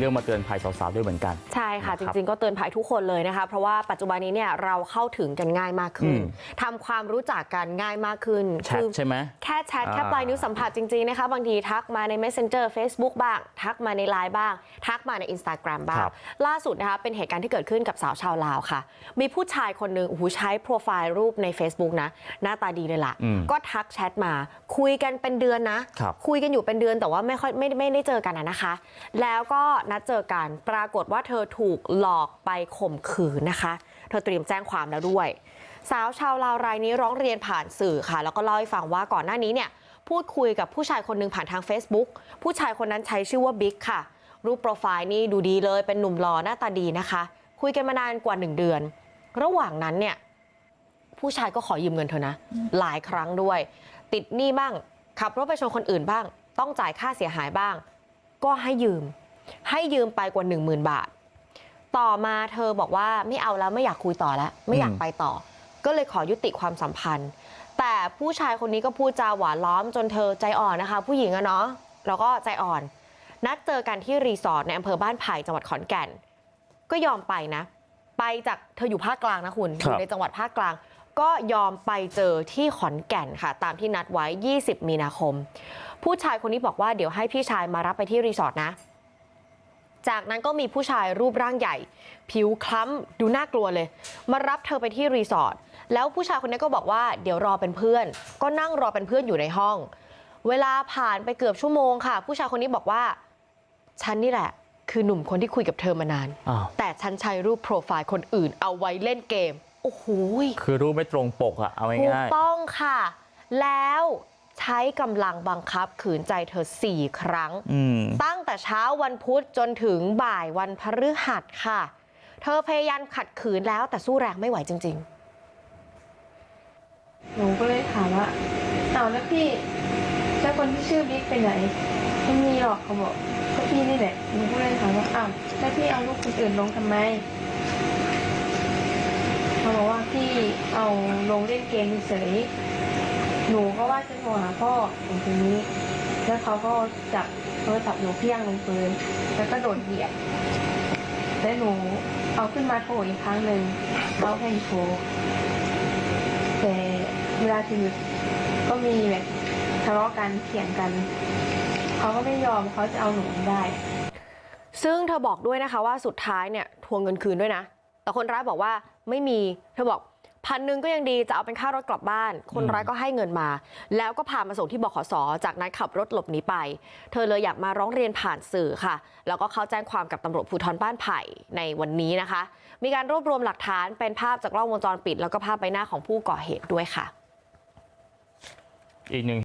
เรื่องมาเตือนภัยสาวๆด้วยเหมือนกัน ใช่ค่ะนะจครับริง ๆ ก็เตือนภัยทุกคนเลยนะคะ เพราะว่าปัจจุบันนี้เนี่ยเราเข้าถึงกันง่ายมากขึ้นอืมทำความรู้จักกันง่ายมากขึ้นแชทใช่ไหมแค่แชทแค่อ่าปลายนิ้วสัมผัสจริง ๆ นะคะ บางทีทักมาใน Messenger Facebook บ้าง ทักมาในไลน์บ้าง ทักมาใน Instagram บ้างครับล่าสุดนะคะเป็นเหตุการณ์ที่เกิดขึ้นกับสาวชาวลาวค่ะ มีผู้ชายคนหนึ่งโอ้โหใช้โปรไฟล์รูปใน Facebook นะ หน้าตาดีเลยล่ะอืมก็ทักแชทมา คุยกันเป็นเดือนนะครับคุยกันอยู่เป็นเดือนแต่ว่าไม่ค่อยไม่ไม่ได้เจอกันอะนะคะ แล้วก็นัดเจอกันปรากฏว่าเธอถูกหลอกไปข่มขืนนะคะเธอเตรียมแจ้งความแล้วด้วย สาวชาวลาวรายนี้ร้องเรียนผ่านสื่อค่ะ แล้วก็เล่าให้ฟังว่าก่อนหน้านี้เนี่ยพูดคุยกับผู้ชายคนหนึ่งผ่านทาง Facebook ผู้ชายคนนั้นใช้ชื่อว่าบิ๊กค่ะ รูปโปรไฟล์นี่ดูดีเลยเป็นหนุ่มหล่อหน้าตาดีนะคะ คุยกันมานานกว่า 1 เดือน ระหว่างนั้นเนี่ยผู้ชายก็ขอยืมเงินเธอนะ หลายครั้งด้วย ติดหนี้บ้างขับรถไปชนคนอื่นบ้าง ต้องจ่ายค่าเสียหายบ้าง ก็ให้ยืม ให้ยืมไปกว่า1 0,000บาท ต่อมาเธอบอกว่าไม่เอาแล้วไม่อยากคุยต่อแล้ว ไม่อยากอืมไปต่อ ก็เลยขอยุติความสัมพันธ์ แต่ผู้ชายคนนี้ก็พูดจาหวานล้อมจนเธอใจอ่อนนะคะ ผู้หญิงอะเนาะแล้วก็ใจอ่อน นัดเจอกันที่รีสอร์ทในอำเภอบ้านไผ่จังหวัดขอนแก่น ก็ยอมไปนะ ไปจากเธออยู่ภาคกลางนะคุณอครับยู่ในจังหวัดภาคกลางก็ยอมไปเจอที่ขอนแก่นค่ะ ตามที่นัดไว้ 20 มีนาคม ผู้ชายคนนี้บอกว่าเดี๋ยวให้พี่ชายมารับไปที่รีสอร์ทนะ จากนั้นก็มีผู้ชายรูปร่างใหญ่ ผิวคล้ำดูน่ากลัวเลย มารับเธอไปที่รีสอร์ทแล้วผู้ชายคนนี้ก็บอกว่าเดี๋ยวรอเป็นเพื่อน ก็นั่งรอเป็นเพื่อนอยู่ในห้อง เวลาผ่านไปเกือบชั่วโมงค่ะ ผู้ชายคนนี้บอกว่า ฉันนี่แหละ คือหนุ่มคนที่คุยกับเธอมานานอ้าวแต่ฉันใช้รูปโปรไฟล์คนอื่นเอาไว้เล่นเกมโอ้โหยคือรูปไม่ตรงปกอะเอาถูกง่ายต้องค่ะ แล้ว ใช้กำลังบังคับขืนใจเธอสี่ครั้งๆอืมตั้งแต่เช้าวันพุธจนถึงบ่ายวันพฤหัสค่ะ เธอพยายามขัดขืนแล้วแต่สู้แรงไม่ไหวจริงหนูก็เลยถามว่าเอาแล้วพี่เจ้าคนที่ชื่อบิ๊กไปไหนไม่มีหรอกเขาบอกก็พี่นี่แหละหนูก็เลยถามว่าอ้าวแล้วพี่เอารูปคนอื่นลงทำไมเขาบอกว่าพี่เอาลงเล่นเกมเฉยๆ หนูก็ว่าจะโทรหาพ่อของทีนี้ แล้วเขาก็จับโทรศัพท์หนูเพี้ยงลงพื้นแล้วก็โดดเหยียบแล้วหนูเอาขึ้นมาโทรอีกครั้งหนึ่งเอาให้โทรแต่เวลาที่หยุดก็มีแบบทะเลาะกันเถียงกันเขาก็ไม่ยอมเขาจะเอาหนูไม่ได้ ซึ่งเธอบอกด้วยนะคะว่าสุดท้ายเนี่ยทวงเงินคืนด้วยนะ แต่คนร้ายบอกว่าไม่มีเธอบอก พันหนึ่งก็ยังดีจะเอาเป็นค่ารถกลับบ้าน คนร้ายก็ให้เงินมา แล้วก็พามาส่งที่บขสจากนั้นขับรถหลบหนีไป เธอเลยอยากมาร้องเรียนผ่านสื่อค่ะ แล้วก็เข้าแจ้งความกับตำรวจภูธรบ้านไผ่ในวันนี้นะคะ มีการรวบรวมหลักฐานเป็นภาพจากกล้องวงจรปิด แล้วก็ภาพใบหน้าของผู้ก่อเหตุด้วยค่ะ อีกหนึ่ง